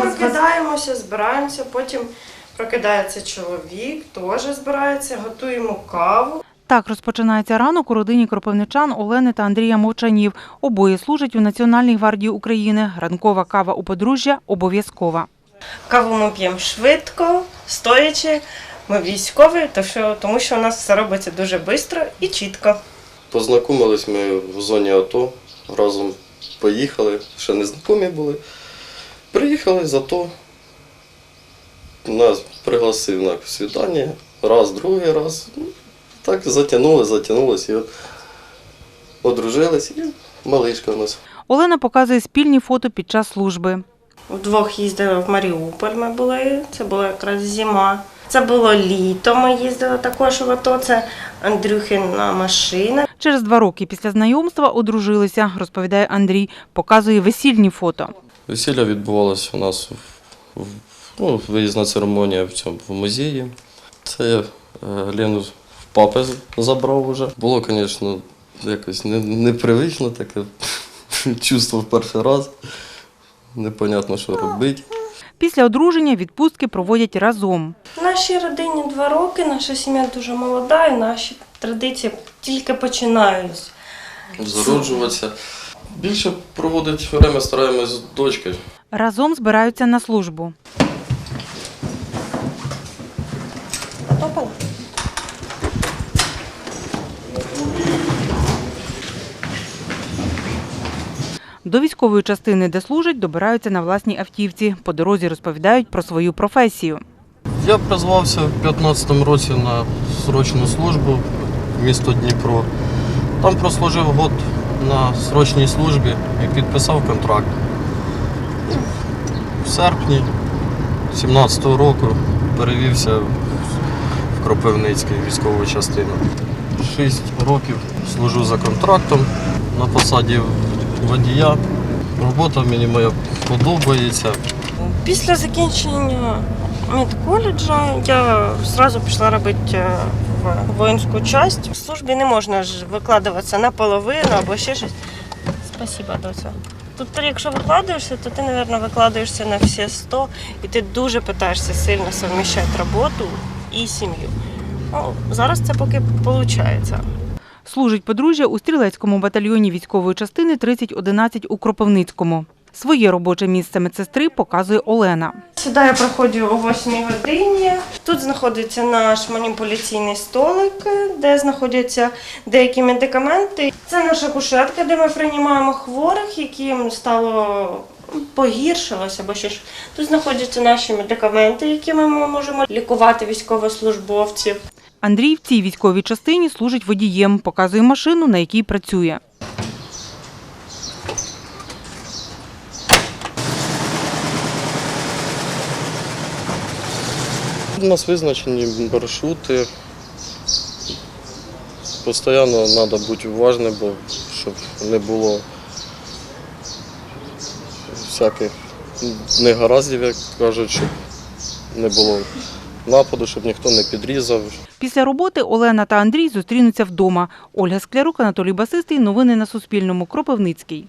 прокидаємося, збираємося, потім прокидається чоловік, теж збирається, готуємо каву. Так розпочинається ранок у родині кропивничан Олени та Андрія Мовчанів. Обоє служать у Національній гвардії України. Ранкова кава у подружжя обов'язкова. Каву ми п'ємо швидко, стоячи. Ми військові, то що, тому що у нас все робиться дуже швидко і чітко. Познайомились ми в зоні АТО, разом поїхали, ще не знайомі були. Приїхали з АТО, нас пригласив на свідання, раз, другий раз. Ну, Так затягнули, затягнулись і от одружились, і малишка у нас. Олена показує спільні фото під час служби. Вдвох їздили в Маріуполь. Ми були. Це була якраз зима. Це було літо. Ми їздили також в АТО. Це Андрюхина машина. Через два роки після знайомства одружилися, розповідає Андрій. Показує весільні фото. Весілля відбувалося у нас в, в- ну, виїзна церемонія в цьому в музеї. Це я е, Лену в папи забрав уже. Було, звісно, якось не- непривично таке чувство в перший раз. Непонятно, що робити. Після одруження відпустки проводять разом. В нашій родині два роки, наша сім'я дуже молода, і наші традиції тільки починаються. Зароджуватися. Більше проводить время стараємось з дочкою. Разом збираються на службу. До військової частини, де служать, добираються на власній автівці. По дорозі розповідають про свою професію. Я призвався в 2015 році на срочну службу в місто Дніпро. Там прослужив год на срочній службі і підписав контракт. В серпні 2017 року перевівся в Кропивницький військову частину. Шість років служу за контрактом на посаді водія. Робота мені моя подобається. Після закінчення медколеджа я одразу пішла робити е, в воїнську частину. В службі не можна ж викладуватися наполовину або ще щось. Спасибо, доця. Тут, якщо викладаєшся, то ти, мабуть, викладаєшся на всі 100, і ти дуже питаєшся сильно совміщати роботу і сім'ю. Ну, зараз це поки виходить. Служить подружжя у стрілецькому батальйоні військової частини 3011 у Кропивницькому. Своє робоче місце медсестри показує Олена. Сюди я приходжу о 8 годині. Тут знаходиться наш маніпуляційний столик, де знаходяться деякі медикаменти. Це наша кушетка, де ми приймаємо хворих, яким стало погіршилося або ще ж. Тут знаходяться наші медикаменти, якими ми можемо лікувати військовослужбовців. Андрій в цій військовій частині служить водієм, показує машину, на якій працює. У нас визначені маршрути. Постійно треба бути уважним, бо щоб не було всяких негараздів, як кажуть, щоб не було нападу, щоб ніхто не підрізав. Після роботи Олена та Андрій зустрінуться вдома. Ольга Склярук, Анатолій Басистий. Новини на Суспільному. Кропивницький.